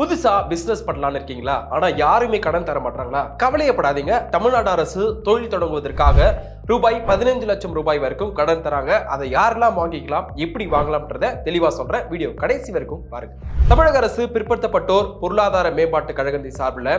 புதுசா பிசினஸ் பண்ணலான்னு இருக்கீங்களா? ஆனா யாருமே கடன் தர மாட்டாங்களா கவலையப்படாதீங்க. தமிழ்நாடு அரசு தொழில் தொடங்குவதற்காக ரூபாய் பதினஞ்சு லட்சம் ரூபாய் வரைக்கும் கடன் தராங்க. அதை யாரெல்லாம் வாங்கிக்கலாம் எப்படி வாங்கலாம்ன்றத தெளிவா சொல்றேன். வீடியோ கடைசி வரைக்கும் பாருங்க. தமிழக அரசு பிற்படுத்தப்பட்டோர் பொருளாதார மேம்பாட்டு கழகத்தின் சார்பில்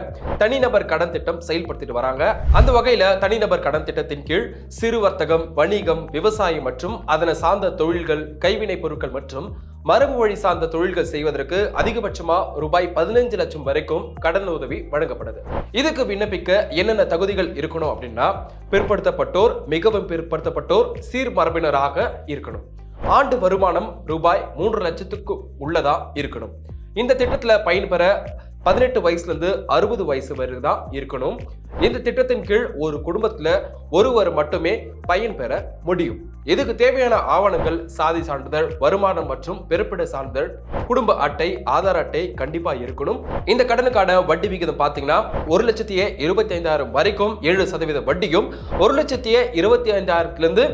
தனிநபர் கடன் திட்டம் செயல்படுத்திட்டு வராங்க. அந்த வகையில தனிநபர் கடன் திட்டத்தின் கீழ் சிறு வர்த்தகம் வணிகம் விவசாயம் மற்றும் அதனை சார்ந்த தொழில்கள் கைவினை பொருட்கள் மற்றும் மரபு வழி சார்ந்த தொழில்கள் செய்வதற்கு அதிகபட்சமா ரூபாய் பதினஞ்சு லட்சம் வரைக்கும் கடன் உதவி வழங்கப்படுது. இதுக்கு விண்ணப்பிக்க என்னென்ன தகுதிகள் இருக்கணும் அப்படின்னா பிற்படுத்தப்பட்டோர் மிகவும் பிற்படுத்தப்பட்டோர் சீர் மரபினராக இருக்கணும். ஆண்டு வருமானம் ரூபாய் மூன்று லட்சத்துக்கு உள்ளதா இருக்கணும். இந்த திட்டத்தில் பயன்பெற பதினெட்டு வயசுலேருந்து அறுபது வயசு வரை தான் இருக்கணும். இந்த திட்டத்தின் கீழ் ஒரு குடும்பத்தில் ஒருவர் மட்டுமே பயன்பெற முடியும். இதுக்கு தேவையான ஆவணங்கள் சாதி சான்றிதழ் வருமானம் மற்றும் பிறப்பிட சான்றிதழ் குடும்ப அட்டை ஆதார் அட்டை கண்டிப்பாக இருக்கணும். இந்த கடனுக்கான வட்டி விகிதம் பார்த்தீங்கன்னா ஒரு லட்சத்தியே இருபத்தி ஐந்தாயிரம் வரைக்கும் ஏழு சதவீத வட்டியும் ஒரு லட்சத்தியே இருபத்தி ஐந்தாயிரத்துலேருந்து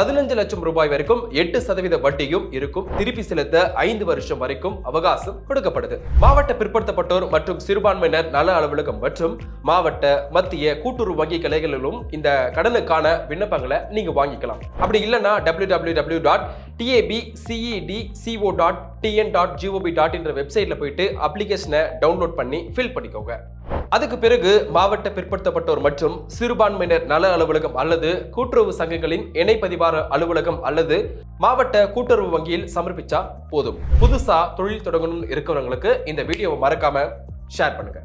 பதினஞ்சு லட்சம் ரூபாய் வரைக்கும் எட்டு சதவீத வட்டியும் இருக்கும். திருப்பி செலுத்த ஐந்து வருஷம் வரைக்கும் அவகாசம் கொடுக்கப்படுது. மாவட்ட பிற்படுத்தப்பட்டோர் மற்றும் சிறுபான்மையினர் நல அலுவலகம் மற்றும் மாவட்ட மத்திய கூட்டுறவு வங்கி கிளைகளிலும் இந்த கடனுக்கான விண்ணப்பங்களை நீங்க வாங்கிக்கலாம். அப்படி இல்லைன்னா W W W dot TAP CET CO dot TN dot GOP dot என்ற வெப்சைட்ல போயிட்டு அப்ளிகேஷனை டவுன்லோட் பண்ணி ஃபில் பண்ணிக்கோங்க. அதுக்கு பிறகு மாவட்ட பிற்படுத்தப்பட்டோர் மற்றும் சிறுபான்மையினர் நல அலுவலகம் அல்லது கூட்டுறவு சங்கங்களின் இணை பதிவார அலுவலகம் அல்லது மாவட்ட கூட்டுறவு வங்கியில் சமர்ப்பிச்சா போதும். புதுசா தொழில் தொடங்கணும்னு இருக்கிறவங்களுக்கு இந்த வீடியோவை மறக்காம ஷேர் பண்ணுங்க.